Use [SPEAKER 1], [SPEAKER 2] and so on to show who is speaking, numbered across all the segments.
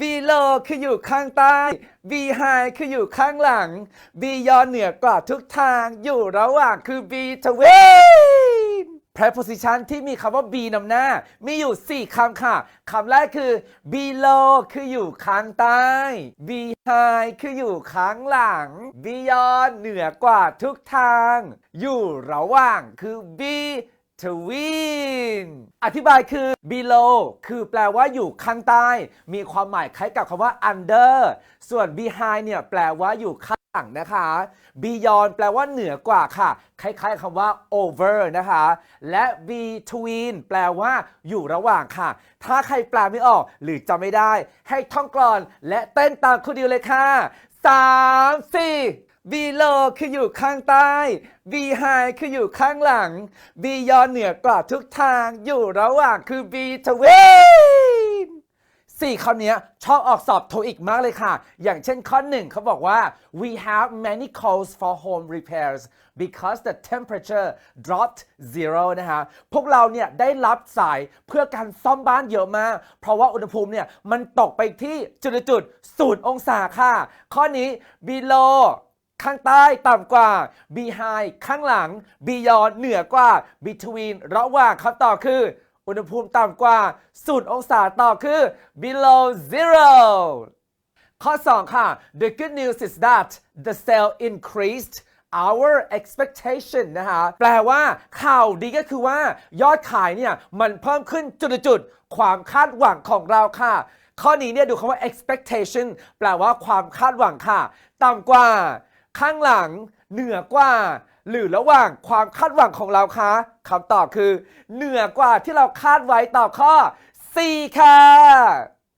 [SPEAKER 1] B low คืออยู่ข้างใต้ B high คืออยู่ข้างหลัง B ยอนเหนือกว่าทุกทางอยู่ระหว่างคือ B twin preposition ที่มีคำว่า B นำหน้า มีอยู่ 4คำค่ะ คำแรกคือ below คืออยู่ข้างใต้ B high คืออยู่ข้างหลัง beyond เหนือกว่าทุกทาง อยู่ระหว่างคือ B B tween อธิบายคือ below คือแปลว่าอยู่ข้างใต้ มีความหมายคล้ายกับคำว่า under ส่วน behind เนี่ยแปลว่าอยู่ข้างหลังนะคะ beyond แปลว่าเหนือกว่าค่ะ คล้ายๆคำว่า over นะคะ และ between แปลว่าอยู่ระหว่างค่ะ ถ้าใครแปลไม่ออกหรือจำไม่ได้ ให้ท่องกลอนและเต้นตามคุณดิวเลยค่ะ 3 4 B low คืออยู่ข้างใต้ B high คืออยู่ข้างหลัง B ยอนเหนือกว่าทุกทางอยู่ระหว่างคือ B twin สี่คำนี้ชอบออกสอบโทอีกมากเลยค่ะ อย่างเช่นข้อหนึ่งเขาบอกว่า we have many calls for home repairs because the temperature dropped zero นะคะพวกเราเนี่ยได้รับสายเพื่อการซ่อมบ้านเยอะมาก เพราะว่าอุณหภูมิเนี่ยมันตกไปที่จุดๆศูนย์องศาค่ะ ข้อนี้ below ข้างใต้ต่ำกว่า behind ข้างหลัง beyond เหนือกว่า between ระหว่างคำตอบคือ อุณหภูมิต่ำกว่าศูนย์องศาต่อคือ below zero ข้อ 2 ค่ะ the good news is that the sale increased our expectation นะคะ แปลว่าข่าวดีก็คือว่า ยอดขายเนี่ย มันเพิ่มขึ้นจุดๆ ความคาดหวังของเราค่ะ ข้อนี้เนี่ยดูคำว่า expectation แปลว่าความคาดหวังค่ะ ต่ำกว่า ข้างหลังเหนือกว่า หรือระหว่างความคาดหวังของเราคะคำตอบคือ เหนือกว่าที่เราคาดไว้ตอบข้อ C ค่ะ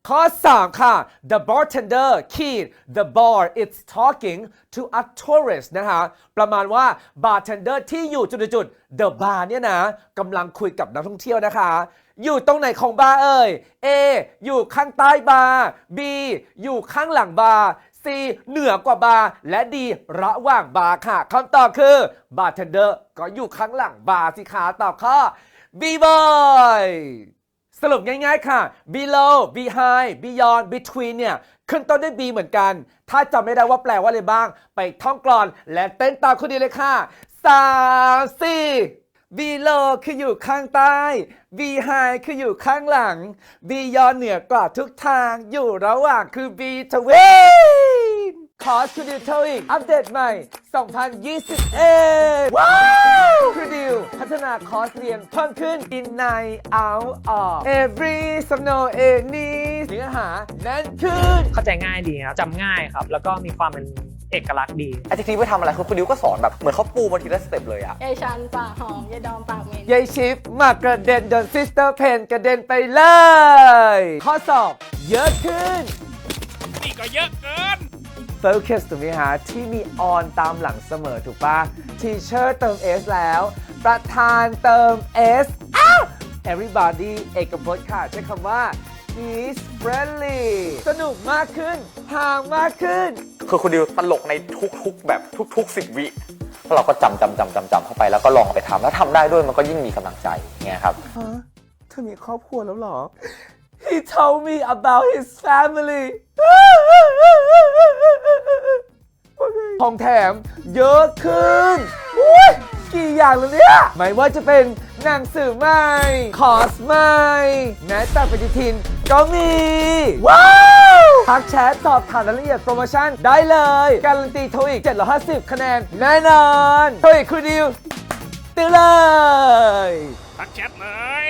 [SPEAKER 1] ข้อ 3 ค่ะ the bartender keyed the bar it's talking to a tourist นะคะ ประมาณว่า bartender ที่อยู่จุดๆ the bar เนี่ยนะกำลังคุยกับนักท่องเที่ยวนะคะอยู่ตรงไหนของบาร์เอ่ย A อยู่ข้างใต้บาร์ B อยู่ข้างหลังบาร์ C เหนือกว่าบาร์และ D ระหว่างบาร์ค่ะคำตอบคือ bartender ก็อยู่ข้างหลังบาร์สิคะตอบข้อ B boy สรุปง่ายๆค่ะ below behind beyond between เนี่ย ขึ้นต้นด้วย B เหมือนกัน ถ้าจำไม่ได้ว่าแปลว่าอะไรบ้าง ไปท่องกลอน และเต้นตามคุณดีเลยค่ะ 3 4 below คืออยู่ข้างใต้ behind คืออยู่ข้างหลัง beyond เหนือกว่าทุกทาง อยู่ระหว่างคือ B twin ค อร์สคูดิวทวิกอัปเดตใหม่ 2021 ว้าวคูดิวพัฒนาคอร์สเรียนเพิ่มขึ้น in ใน out of every สำนวน any เนื้อหาแน่นขึ้น
[SPEAKER 2] เข้าใจง่ายดีครับจำง่ายครับ แล้วก็มีความเป็นเอกลักษณ์ดี
[SPEAKER 3] ไอ้ที่คลิปไปทำอะไรคือคุณดิวก็สอนแบบ เหมือนเขาปูมาทีละสเต็ปเลยอะ
[SPEAKER 4] ยายชันปากหอมยายดอมปากเหม็น
[SPEAKER 1] ยายชิปมากระเด็นโดนซิสเตอร์เพนกระเด็นไปเลย ข้อสอบเยอะขึ้น
[SPEAKER 5] นี่ก็เยอะเกิน
[SPEAKER 1] Focus ถูกไหมฮะที่มี on ตามหลังเสมอถูกปะ Teacher เติม s แล้ว ประธานเติม s อ้าว Everybody เอกพจน์ค่ะใช้คำว่า is friendly สนุกมากขึ้นห่างมากขึ้น
[SPEAKER 3] คือคุณดิวตลกในทุกๆ แบบทุกๆสิบวิแล้วเราก็จำจำจำจำจำเข้าไปแล้วก็ลองเอาไปทำแล้วทำได้ด้วยมันก็ยิ่งมีกำลังใจเงี้ยครับ
[SPEAKER 1] ฮะเธอมีครอบครัวแล้วเหรอ He told me about his family ของแถมเยอะขึ้นอุ๊ยกี่อย่างแล้วเนี่ยไม่ว่าจะเป็นหนังสือใหม่ คอร์สใหม่แม้แต่ปฏิทินก็มี ว้าวทักแชทสอบถามรายละเอียดโปรโมชั่นได้เลย การันตีโทอีก 750 คะแนน แน่นอนโทอีกครูดิวตื่นเลย
[SPEAKER 5] ทักแชทเลย